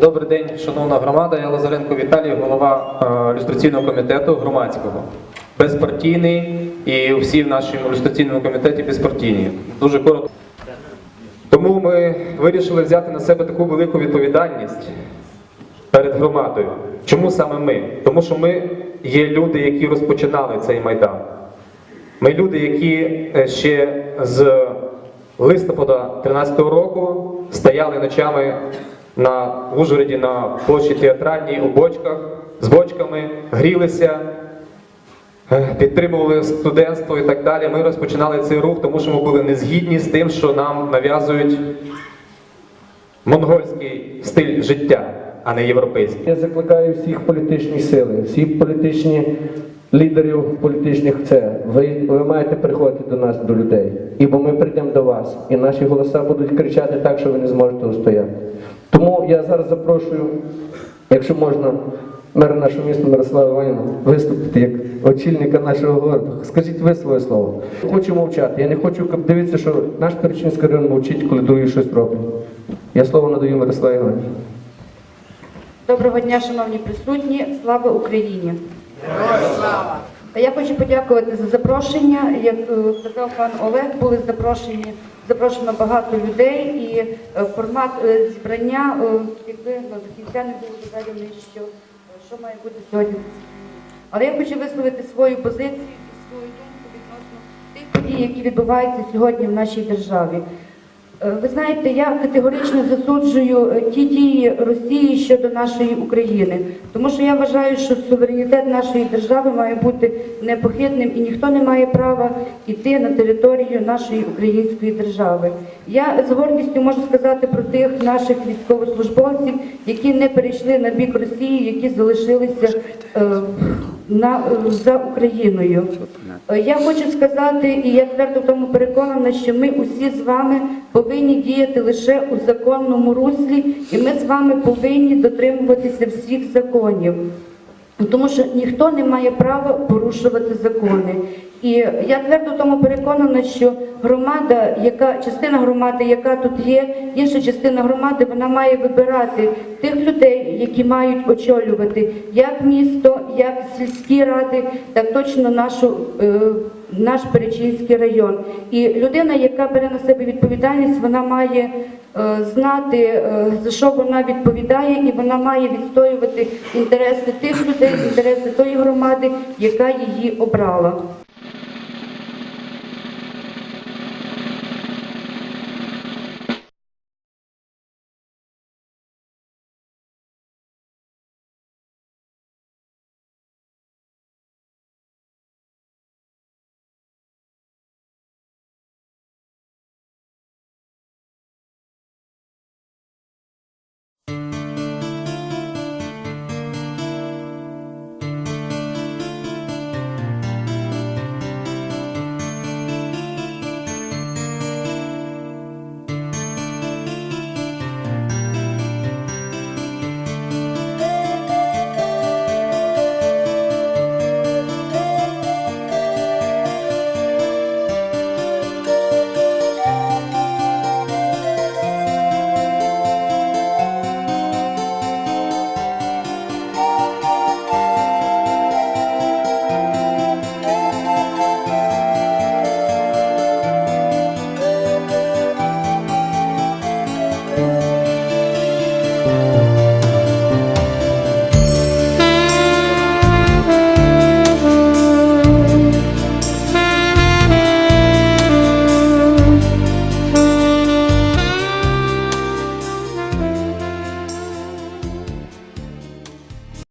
Добрий день, шановна громада. Я Лазаренко Віталій, голова е, ілюстраційного комітету громадського. Безпартійний і всі в нашому ілюстраційному комітеті безпартійні. Дуже коротко. Тому ми вирішили взяти на себе таку велику відповідальність перед громадою. Чому саме ми? Тому що ми є люди, які розпочинали цей майдан. Ми люди, які е, ще з листопада 13-го року стояли ночами на Ужгороді на площі театральній у бочках з бочками, грілися, е, підтримували студентство і так далі. Ми розпочинали цей рух, тому що ми були не згідні з тим, що нам нав'язують монгольський стиль життя, а не європейський. Я закликаю всіх політичні сили, всіх політичні лідерів політичних це. Ви, ви маєте приходити до нас, до людей. І бо ми прийдемо до вас, і наші голоса будуть кричати так, що ви не зможете устояти. Тому я зараз запрошую, якщо можна, мера нашого міста Мирослава Іванівна, виступити як очільника нашого городу. Скажіть ви своє слово. Я хочу мовчати. Я не хочу дивитися, що наш Перечинський район мовчить, коли другі щось роблять. Я слово надаю Мирославі Іванівні. Доброго дня, шановні присутні. Слава Україні! Слава! Я хочу подякувати за запрошення. Як е, казав пан Олег, були запрошені запрошено багато людей, і е, формат е, зібрання, якби ну, до кінця не був доведений, що, що має бути сьогодні. Але я хочу висловити свою позицію і свою думку відносно тих подій, які відбуваються сьогодні в нашій державі. Е, Ви знаєте, я категорично засуджую е, ті дії Росії щодо нашої України, тому що я вважаю, що суверенітет нашої держави має бути непохитним і ніхто не має права йти на територію нашої української держави. Я з гордістю можу сказати про тих наших військовослужбовців, які не перейшли на бік Росії, які залишилися е, на, за Україною. Е, Я хочу сказати, і я твердо в тому переконана, що ми усі з вами повинні діяти лише у законному руслі, і ми з вами повинні дотримуватися всіх законів. Тому що ніхто не має права порушувати закони. І я твердо тому переконана, що громада, яка частина громади, яка тут є, інша частина громади, вона має вибирати тих людей, які мають очолювати як місто, як сільські ради, так точно нашу. е, Наш Перечинський район, і людина, яка бере на себе відповідальність, вона має е, знати е, за що вона відповідає, і вона має відстоювати інтереси тих людей, інтереси тої громади, яка її обрала.